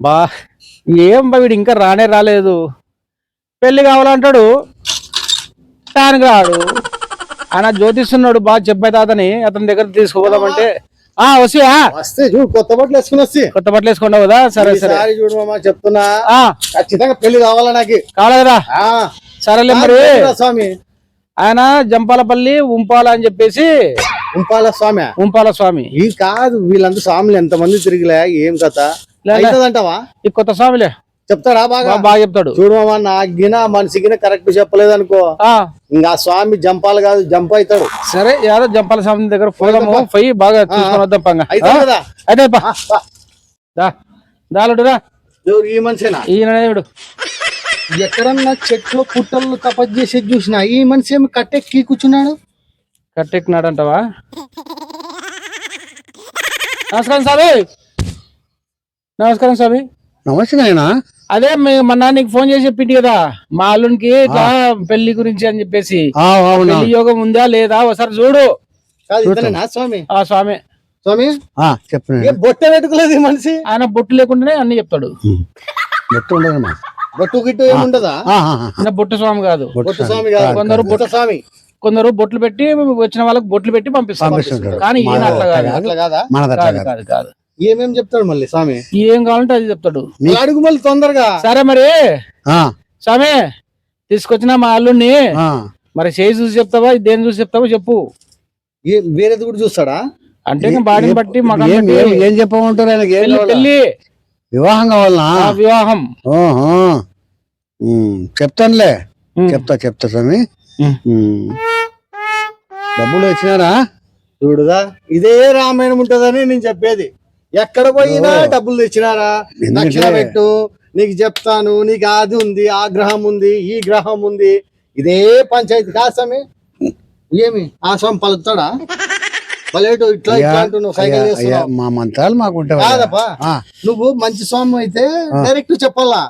బా ఏం బా వీడు ఇంకా రానే రాలేదు. పెళ్ళి కావాలంటాడు. ఫ్యాన్ రాడు. ఆయన జ్యోతిస్తున్నాడు బాగా చెప్పే తాతని. అతని దగ్గర తీసుకుపోదామంటే. ఆ వసియా వస్తే చూడు కొత్త బట్టలు వేసుకుని వస్తే. కొత్త బట్టలు వేసుకున్నావు కదా? సరే సరే. ఈసారి చూడు మామ చెప్తున్నా. ఆ. ఖచ్చితంగా పెళ్ళి కావాలా నాకు? ఆ, సరేలే మరి. స్వామి. ఆయన జంపాలపల్లి ఉంపాల అని చెప్పేసి. ఉంపాల స్వామి. ఉంపాల స్వామి. ఈ కాదు వీళ్ళంతా స్వాములు ఎంతమంది తిరిగిలే ఏం కథ. అవుతుందంటావా ఈ కొత్త స్వామిలే. చెప్తారా బాగా? బాగా చెప్తాడు. చూడు మామ నా గిన మనిషిగిన కరెక్ట్ చెప్పలేదు అనుకో ఇంకా స్వామి జంపాలు కాదు జంప్ అవుతాడు. సరే యాదో జంపాల స్వామి దగ్గర పోదాము. పోయి బాగా చూసుకొని వద్దాం పంగ. అయితే ఈ మనిషినా? ఈయన ఎక్కడన్నా చెట్లు పుట్టలు తపస్సు చేసేది చూసినా ఈ మనిషి ఏమి కట్టెక్కి కూర్చున్నాడు? కట్టెక్కినాడంటవా? నమస్కారం స్వామి నమస్కారం స్వామి. నమస్తే నాయనా. అదే మీ- మొన్న నీకు ఫోన్ చేసి చెప్పింది కదా మా అల్లునికి ఇట్లా పెళ్ళి గురించి అని చెప్పేసి. అవునా? పెళ్ళి యోగం ఉందా లేదా ఒకసారి చూడు. స్వామి? ఆ స్వామి. స్వామి? చెప్పండి. ఏ బొట్ట పెట్టుకోలేదు మనిషి? ఆయన బొట్టు లేకుండానే అన్ని చెప్తాడు. బొట్టు గిట్టు ఏముండదా ఆయన బొట్టు స్వామి కాదు. బొట్టు స్వామి. కాదు. కొందరు బొట్ట స్వామి. కొందరు బొట్లు పెట్టి వచ్చిన వాళ్ళకి బొట్లు పెట్టి పంపిస్తారు. కానీ ఈయన అట్లా కాదు. కాదు కాదు. ఏమేం చెప్తాడు మళ్ళీ స్వామి? ఏం కావాలంటే అది చెప్తాడు. అడుగు మళ్ళీ తొందరగా. సరే మరి. స్వామి తీసుకొచ్చిన మా అల్లుడిని మరి చేయి చూసి చెప్తావా దేని చూసి చెప్తావో చెప్పు. ఏ వేరేది కూడా చూస్తాడా? అంటే ఇంకా బాడీని బట్టి మగం ఏం బట్టి. ఏం- ఏం చెప్పమంటారు ఆయనకి? ఏం పెళ్ళి కావాలా? పెళ్ళి వివాహం కావాలనా? ఆ వివాహం. ఓహో. ఉమ్, చెప్తానులే. ఉమ్. చెప్తా చెప్తా స్వామి. ఉమ్. ఉమ్. డబ్బులు వచ్చినారా చూడుదా ఇదే రామాయణం ఉంటదని నేను చెప్పేది. ఎక్కడ పోయినా డబ్బులు తెచ్చినారా? దక్షిణ పెట్టు. నీకు చెప్తాను నీకు అది ఉంది ఆ గ్రహం ఉంది ఈ గ్రహం ఉంది. ఇదే పంచాయతీ కాదు స్వామి. ఏమి? ఆ స్వామి పలుకుతాడా? పలేటు ఇట్లా ఇట్లా అంటున్నావు సైకిల్ చేస్తున్నావు. మా మంత్రాలు మాకు కాదప్పా. నువ్వు మంచి స్వామి అయితే డైరెక్ట్ చెప్పాలా?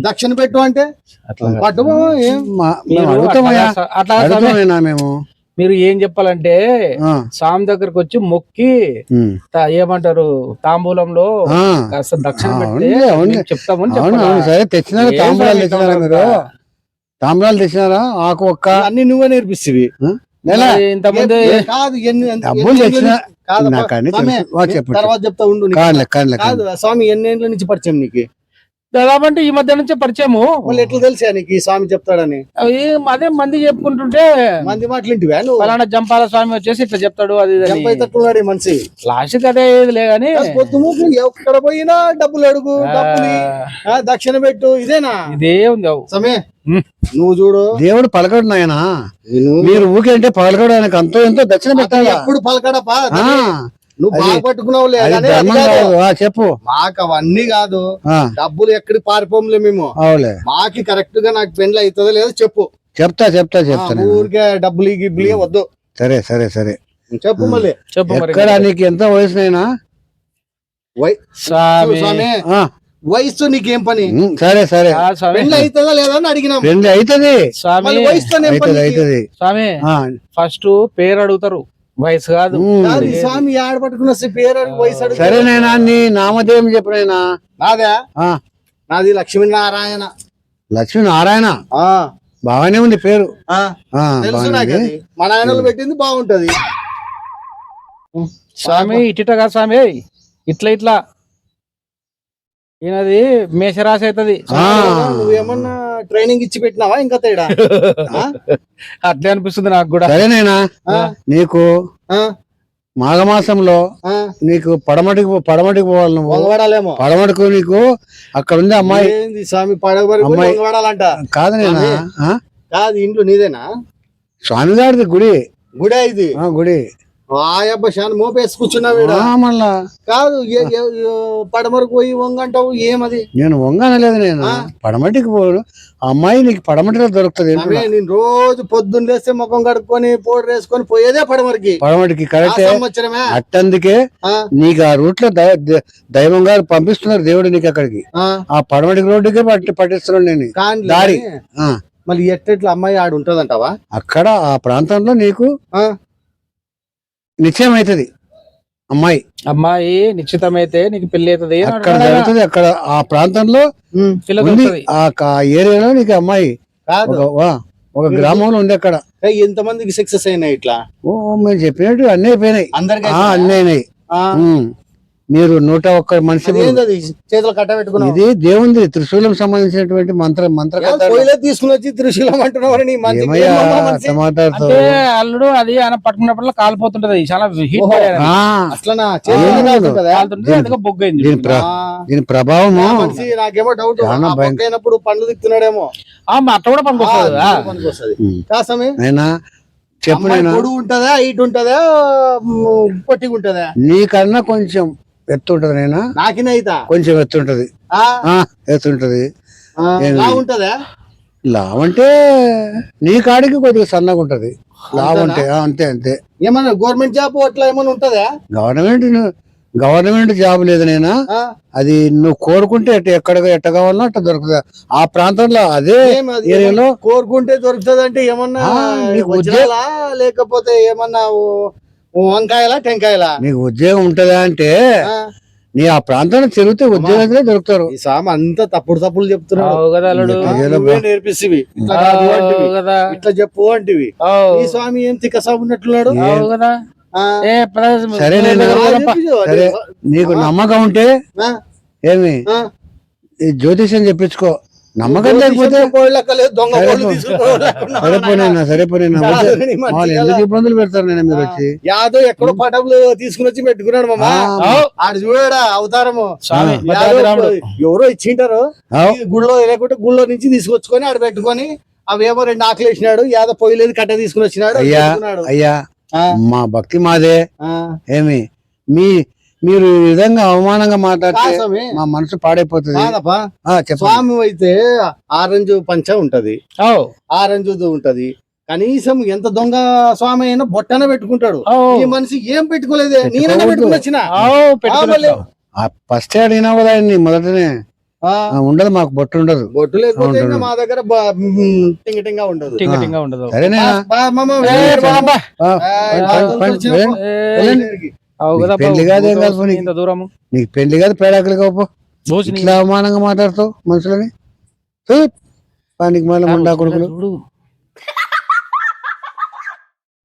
దక్షిణ పెట్టు అంటే? అట్లా పట్టు ఏం? మా- మేము మీరు అడుగుతామయ్యా అట్లా మేము. మీరు ఏం చెప్పాలంటే ఆ, స్వామి దగ్గరకు వచ్చి మొక్కి ఏమంటారు తాంబూలంలో కాస్త దక్షిణ చెప్తామని సరే తెచ్చినారా తాంబూలాలు తెచ్చినారా మీరు? తాంబూలాలు? తెచ్చినారా? ఆకు ఒక్క? అన్ని నువ్వే ఎన్ని ఎంత- డబ్బులు తెచ్చినా తర్వాత చెప్తా ఉండు కాదు స్వామి ఎన్ని ఏళ్ళ నుంచి పరిచయం నీకు? దాదాపు అంటే ఈ మధ్య నుంచే పరిచయము. మళ్ళీ ఎట్లా తెలుసా నీకు ఈ స్వామి చెప్తాడని. అదే మంది చెప్పుకుంటుంటే మంది మాటలు ఇంటివా నువ్వు జంపాల స్వామి వచ్చేసి ఇట్లా చెప్తాడు అది ఈ మనిషి? లాస్ట్ అదే ఏది లే గాని. పొద్దుము ఎక్కడ పోయినా డబ్బులు అడుగు డబ్బులు దక్షిణ పెట్టు ఇదేనా? ఇదే ఉంది అవు. సమే ఉమ్. నువ్వు చూడు. దేవుడు పలకడు నాయన. మీరు ఊకే అంటే పలకడు ఆయనకు అంతో ఎంతో దక్షిణ పెట్టాలా? ఎప్పుడు పలకడపా? నువ్వు చెప్పు. మాకు అవన్నీ కాదు. డబ్బులు ఎక్కడికి పారిపోంలే మేము. అవులే మాకి కరెక్ట్గా నాకు పెండ్లి అవుతుందో లేదో చెప్పు. చెప్తా చెప్తా చెప్తా నేను. ఊరికే డబ్బులు గిబ్బులు వద్దు. సరే సరే సరే. చెప్పు మళ్ళీ. చెప్పు మరి ఎక్కడ నీకు ఎంత వయసునైనా? వై స్వామి. స్వామి. ఆ, వయసు నీకేం పని? సరే సరే. ఆ, స్వామి. పెండ్లి అవుతుందా లేదా అని అడిగినాం. పెళ్ళి అవుతుంది. స్వామి. ఫస్ట్ పేరు అడుగుతారు. వయసు కాదు. స్వామి ఆడ పట్టుకున్న సి- పేరు వయసు సరేనైనా నీ నామధేయం చెప్పినైనా నాదా? ఆ, నాది లక్ష్మీనారాయణ. లక్ష్మీ నారాయణ ఆ, బాగానే ఉంది పేరు. ఆ, ఆ, తెలుసు బాగానే నాకు ఉంది. అది మా నాయనలు పెట్టింది బాగుంటది. స్వామి ఇటిట కాదు స్వామి ఇట్లా ఇట్లా. ఈయనది మేషరాశి అవుతుంది. ఆ. ట్రైనింగ్ ఇచ్చి పెట్టినావా ఇంకా తేడా? అట్లే అనిపిస్తుంది నాకు కూడా. సరేనైనా ఆ, నీకు ఆ, మాఘమాసంలో ఆ. నీకు పడమటికి పో- పడమటికి పోవాలి నువ్వు. పడమటికు నీకు అక్కడ ఉంది అమ్మాయి. ఏంది స్వామి. వంగవాడాలంట కాదు నేనా ఆ? కాదు ఇంట్లో నీదేనా? స్వామిగారిది గుడి. గుడే ఇది. ఆ, గుడి. ఆయబ్బ శాన్ మోపేసి కూర్చున్నావు ఈడ. ఆ, మళ్ళా. కాదు ఏ- ఏ- ఏ- పడమరకు పోయి వంగంటావు ఏమది? నేను వంగనలేదు నేను. ఆ. పడమటికి పోను. ఆ అమ్మాయి నీకు పడమటిలో దొరుకుతుంది నేను రోజు పొద్దున్న లేస్తే ముఖం కడుక్కొని పౌడర్ వేసుకొని పోయేదే పడమరికి. పడమటికి ఆ కరెక్టే. సంవత్సరమే. అట్టందుకే ఆ, నీకు ఆ రూట్లో దై- ద- దైవం గారు పంపిస్తున్నారు దేవుడు నీకు అక్కడికి. ఆ, ఆ పడమటికి రోడ్డుకే పట్టి పట్టిస్తున్నాడు నేను. కాని దారి. ఆ, మళ్ళీ ఎట్టెట్లా అమ్మాయి ఆడు ఉంటదంటావా అక్కడ ఆ ప్రాంతంలో నీకు ఆ, నిశ్చయం అవుతుంది అమ్మాయి. అమ్మాయి నిశ్చితమైతే నీకు పెళ్ళి అవుతుంది అక్కడ జరుగుతుంది అక్కడ ఆ ప్రాంతంలో ఉమ్, పిల్ల ఉంది దొరుకుతుంది. ఆ క- ఏరియాలో నీకు అమ్మాయి. కాదు. ఒక వా, ఒక గ్రామంలో ఉంది అక్కడ. ఎంతమందికి సక్సెస్ అయినాయి ఇట్లా? ఓ మేము చెప్పినట్టు అన్నీ అయిపోయినాయి. అందరికి ఆ, అన్నీ అయినాయి. ఉమ్. మీరు నూట ఒక్క మనిషి చేతులు కట్ట పెట్టుకున్నావు ఇది దేవుంది త్రిశూలం సంబంధించినటువంటి మంత్ర మంత్ర తీసుకుని వచ్చి త్రిశూలం అంటున్నావు నీ మనిషికి ఏమయ్యా ఏమమ్మా మనిషి? అట్లా మాట్లాడుతావు అంటే అల్లుడు అది ఆయన పట్టుకున్నప్పుడు కాలిపోతుంటది. చాలా హీట్ దీని ప్రభావము నాకేమో డౌట్ అయినప్పుడు పండ్లు దిక్కుతున్నాడేమో ఆ మా అట్ట కూడా పనికొస్తుంది. కాసమే నైనా? చెప్పు నైనా? పొడుగు ఉంటదా ఇటు ఉంటదా పొట్టిగా ఉంటదా నీకన్నా కొంచెం ఎత్తు ఉంటది నైనా నాకినైతా కొంచెం ఎత్తు ఉంటది ఆ, ఆ, ఎత్తు ఉంటది ఆ, ఏమి? లా ఉంటదా లావ్ అంటే నీ కాడికి కొద్దిగా సన్నగా ఉంటది లావ్ అంటే అంతే అంతే. ఏమన్నా గవర్నమెంట్ జాబ్ అట్లా ఏమన్నా ఉంటదా? గవర్నమెంట్ గవర్నమెంట్ జాబ్ లేదు నేనా? అది నువ్వు కోరుకుంటే ఎట్ట ఎక్కడ ఎట్ట కావాలన్నా అట్ట దొరుకుతుంది. ఆ ప్రాంతంలో అదే ఏరియాలో కోరుకుంటే దొరుకుతుంది అంటే ఏమన్నా లేకపోతే ఏమన్నా వంకాయలా టెంకాయలా? నీకు ఉద్యోగం ఉంటదా అంటే ఆ, నీ ఆ ప్రాంతంలో తిరిగితే ఉద్యోగస్తులే దొరుకుతారు. ఈ సామ అంతా తప్పుడు తప్పులు చెప్తున్నాడు. నేర్పిస్తువి ఇట్లా అవు కాదు అంటివి. కదా. ఇట్లా చెప్పు అంటివి. అవు. ఈ స్వామి ఏం తిక్క సాబు ఉన్నట్లున్నాడు సరే నీకు నమ్మకం ఉంటే ఏమి? జ్యోతిష్యం చెప్పించుకో. నమ్మకం లేకపోతే సరిపోయినా. సరిపోయినా వాళ్ళు. ఎందుకు ఇబ్బందులు పెడతారు నేను మీరు వచ్చి? యాదో ఎక్కడో పటములు తీసుకుని వచ్చి పెట్టుకున్నాడు మామ. ఆడు చూడాడా అవతారము. ఎవరో ఇచ్చింటారు. గుళ్ళో లేకుంటే గుళ్ళో నుంచి తీసుకొచ్చుకొని ఆడ పెట్టుకొని అవేమో రెండు ఆకులు వేసినాడు యాదో పొయ్యిలేదు కట్ట తీసుకుని వచ్చినాడు అయ్యా. అయ్యా మా భక్తి మాదే. ఏమి? మీ మీరు ఈ విధంగా అవమానంగా మాట్లాడితే. మా మనసు పాడైపోతుంది. కాదప్పా. ఆ, చెప్పండి. స్వామి అయితే ఆరెంజ్ పంచ ఉంటది. అవు. ఆరెంజ్ ఉంటది. కనీసం ఎంత దొంగ స్వామి అయినా బొట్టన పెట్టుకుంటాడు. ఈ మనిషి ఏం పెట్టుకోలేదే? నేనైనా. పెట్టుకుని వచ్చిన. ఫస్ట్ అడిగినావు కదా ఆయన్ని మొదటనే. ఉండదు మాకు బొట్టు ఉండదు. బొట్టు లేకపోతే మా దగ్గర బ- మ్, టింగ టింగ ఉండదు. టింగ టింగ ఉండదు సరేనా పెళ్ళి కాదు, ఏం. ఇంత దూరము. నీకు పెళ్ళి కాదు పేడాకులు భూషణి ఇట్లా అవమానంగా మాట్లాడుతావు మనుషులని? పనికి మళ్ళీ ముండా కొడుకులు.